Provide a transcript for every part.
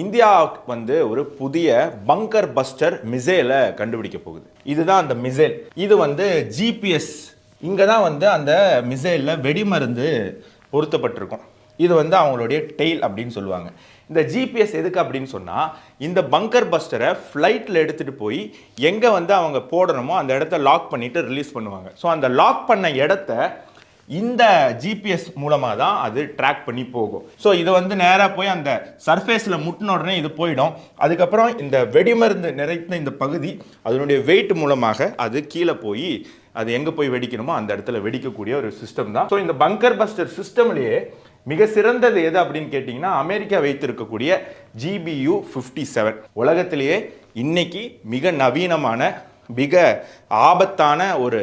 India வந்து ஒரு புதிய பங்கர் பஸ்டர் மிசைலை கண்டுபிடிக்க போகுது. இதுதான் அந்த மிசைல். இது வந்து ஜிபிஎஸ். இங்கே தான் வந்து அந்த மிசைலில் வெடிமருந்து பொருத்தப்பட்டிருக்கும். இது வந்து அவங்களுடைய டெய்ல் அப்படின்னு சொல்லுவாங்க. இந்த ஜிபிஎஸ் எதுக்கு அப்படின்னு சொன்னால் இந்த பங்கர் பஸ்டரை ஃப்ளைட்டில் எடுத்துகிட்டு போய் எங்கே வந்து அவங்க போடணுமோ அந்த இடத்த லாக் பண்ணிவிட்டு ரிலீஸ் பண்ணுவாங்க. ஸோ அந்த லாக் பண்ண இடத்த இந்த ஜிபிஎஸ் மூலமாக தான் அது ட்ராக் பண்ணி போகும். ஸோ இது வந்து நேராக போய் அந்த சர்ஃபேஸில் முட்டின உடனே இது போயிடும். அதுக்கப்புறம் இந்த வெடிமருந்து நிறைந்த இந்த பகுதி அதனுடைய வெயிட் மூலமாக அது கீழே போய் அது எங்கே போய் வெடிக்கணுமோ அந்த இடத்துல வெடிக்கக்கூடிய ஒரு சிஸ்டம் தான். ஸோ இந்த பங்கர் பஸ்டர் சிஸ்டம்லேயே மிக சிறந்தது எது அப்படின்னு கேட்டிங்கன்னா அமெரிக்கா வைத்திருக்கக்கூடிய ஜிபியு ஃபிஃப்டி செவன் உலகத்திலேயே இன்னைக்கு மிக நவீனமான மிக ஆபத்தான ஒரு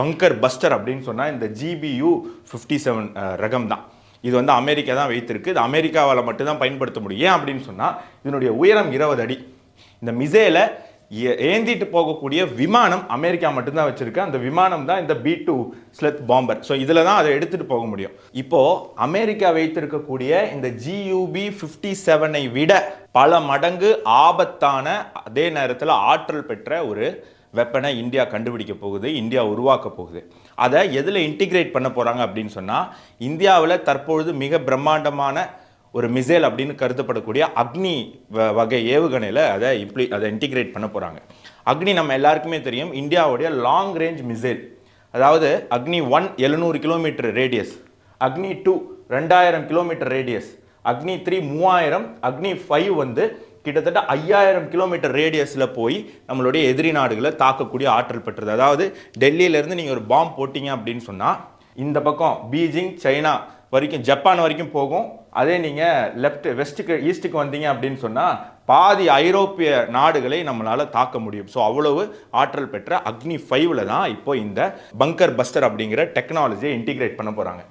பங்கர் பஸ்டர் அப்படின்னு சொன்னால் இந்த ஜிபியு ஃபிஃப்டி செவன் ரகம் தான். இது வந்து அமெரிக்கா தான் வைத்திருக்கு. இது அமெரிக்காவால் மட்டும்தான் பயன்படுத்த முடியும். ஏன் அப்படின்னு சொன்னால் இதனுடைய உயரம் இருபது அடி. இந்த மிசைலை ஏந்திட்டு போகக்கூடிய விமானம் அமெரிக்கா மட்டும்தான் வச்சிருக்கு. அந்த விமானம் தான் இந்த B two stealth bomber so இதில் தான் அதை எடுத்துகிட்டு போக முடியும். இப்போது அமெரிக்கா வைத்திருக்கக்கூடிய இந்த ஜியூபி ஃபிஃப்டி செவனை விட பல மடங்கு ஆபத்தான அதே நேரத்தில் ஆற்றல் பெற்ற ஒரு வெப்பனை இந்தியா கண்டுபிடிக்க போகுது இந்தியா உருவாக்க போகுது. அதை எதில் இன்டிகிரேட் பண்ண போகிறாங்க அப்படின்னு சொன்னால் இந்தியாவில் தற்பொழுது மிக பிரம்மாண்டமான ஒரு மிசைல் அப்படின்னு கருதப்படக்கூடிய அக்னி வ- வகை ஏவுகணையில் அதை இம்ப்ளி அதை இன்டிகிரேட் பண்ண போகிறாங்க அக்னி நம்ம எல்லாருக்குமே தெரியும். இந்தியாவுடைய லாங் ரேஞ்ச் மிசைல் அதாவது அக்னி ஒன் எழுநூறு கிலோமீட்டர் ரேடியஸ் அக்னி டூ ரெண்டாயிரம் கிலோமீட்டர் ரேடியஸ் அக்னி த்ரீ மூவாயிரம் அக்னி ஃபைவ் வந்து கிட்டத்தட்ட ஐயாயிரம் கிலோமீட்டர் ரேடியஸில் போய் நம்மளுடைய எதிரி நாடுகளை தாக்கக்கூடிய ஆற்றல் பெற்றது. அதாவது டெல்லியிலேருந்து நீங்கள் ஒரு பாம்பு போட்டிங்க அப்படின்னு சொன்னால் இந்த பக்கம் பீஜிங் சைனா வரைக்கும் ஜப்பான் வரைக்கும் போகும். அதே நீங்கள் லெஃப்ட் வெஸ்ட்டுக்கு ஈஸ்ட்டுக்கு வந்தீங்க அப்படின்னு சொன்னால் பாதி ஐரோப்பிய நாடுகளை நம்மளால் தாக்க முடியும். ஸோ அவ்வளவு ஆற்றல் பெற்ற அக்னி ஃபைவ்ல தான் இப்போ இந்த பங்கர் பஸ்டர் அப்படிங்கிற டெக்னாலஜியை இன்டிகிரேட் பண்ண போகிறாங்க